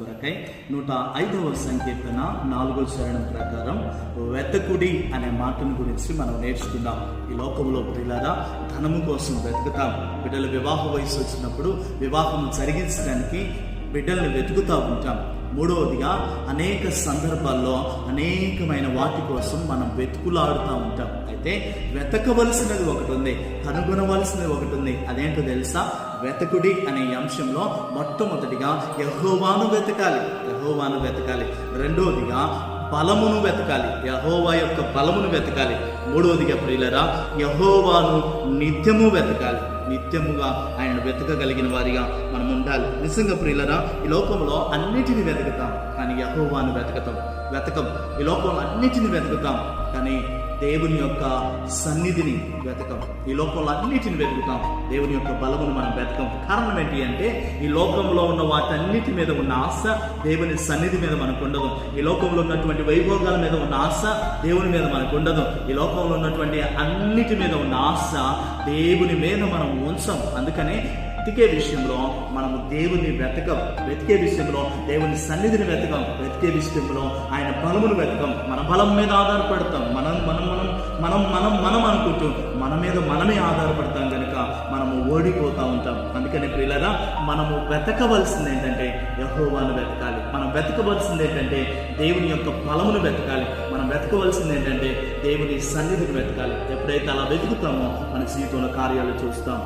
కొరకై నూట ఐదవ సంకీర్తన నాలుగో చరణం ప్రకారం వెతకుడి అనే మాటను గురించి మనం నేర్చుకుందాం. ఈ లోకంలో పిల్లరా ధనము కోసం వెతుకుతాం. బిడ్డల వివాహ వయసు వచ్చినప్పుడు వివాహం జరిగించడానికి బిడ్డల్ని వెతుకుతూ ఉంటాం. మూడవదిగా అనేక సందర్భాల్లో అనేకమైన వాటి కోసం మనం వెతుకులాడుతూ ఉంటాం. అయితే వెతకవలసినది ఒకటి ఉంది కనుగొనవలసినది ఒకటి ఉంది అదేంటో తెలుసా? వెతకుడి అనే అంశంలో మొట్టమొదటిగా యహోవాను వెతకాలి. యహోవాను వెతకాలి. రెండవదిగా బలమును వెతకాలి. యహోవా యొక్క బలమును వెతకాలి. మూడవదిగా ప్రియులరా యహోవాను నిత్యము వెతకాలి. నిత్యముగా ఆయన వెతకగలిగిన వారిగా మనం ఉండాలి. నిజంగా ప్రియులరా ఈ లోకంలో అన్నిటిని వెతుకుతాం. కానీ యహోవాను వెతకతాం. వెతకం. ఈ లోకంలో అన్నిటిని వెతుకుతాం. కానీ దేవుని యొక్క సన్నిధిని వెతకం. ఈ లోకంలో అన్నిటిని వెతుకుతాం. దేవుని యొక్క బలమును మనం వెతకం. కారణం ఏంటి అంటే ఈ లోకంలో ఉన్న వాటన్నిటి మీద ఉన్న ఆశ దేవుని సన్నిధి మీద మనకు ఉండదు. ఈ లోకంలో ఉన్నటువంటి వైభోగాల మీద ఉన్న ఆశ దేవుని మీద మనకు ఉండదు. ఈ లోకంలో ఉన్నటువంటి అన్నిటి మీద ఉన్న ఆశ దేవుని మీద మనం ఉంచం. అందుకనే వెతికే విషయంలో మనము దేవుని వెతకం వెతికే విషయంలో దేవుని సన్నిధిని వెతకం వెతికే విషయంలో ఆయన బలమును వెతకం. మన బలం మీద ఆధారపడతాం. మనం మనం మనం మనం మనం మనం అనుకుంటూ మన మీద మనమే ఆధారపడతాం కనుక మనము ఓడిపోతూ ఉంటాం. అందుకని ప్రియులరా మనము వెతకవలసింది ఏంటంటే యహోవాను వెతకాలి. మనం వెతకవలసింది ఏంటంటే దేవుని యొక్క బలమును వెతకాలి. మనం వెతకవలసింది ఏంటంటే దేవుని సన్నిధిని వెతకాలి. ఎప్పుడైతే అలా వెతుకుతామో మన జీవితంలో కార్యాలు చూస్తాం.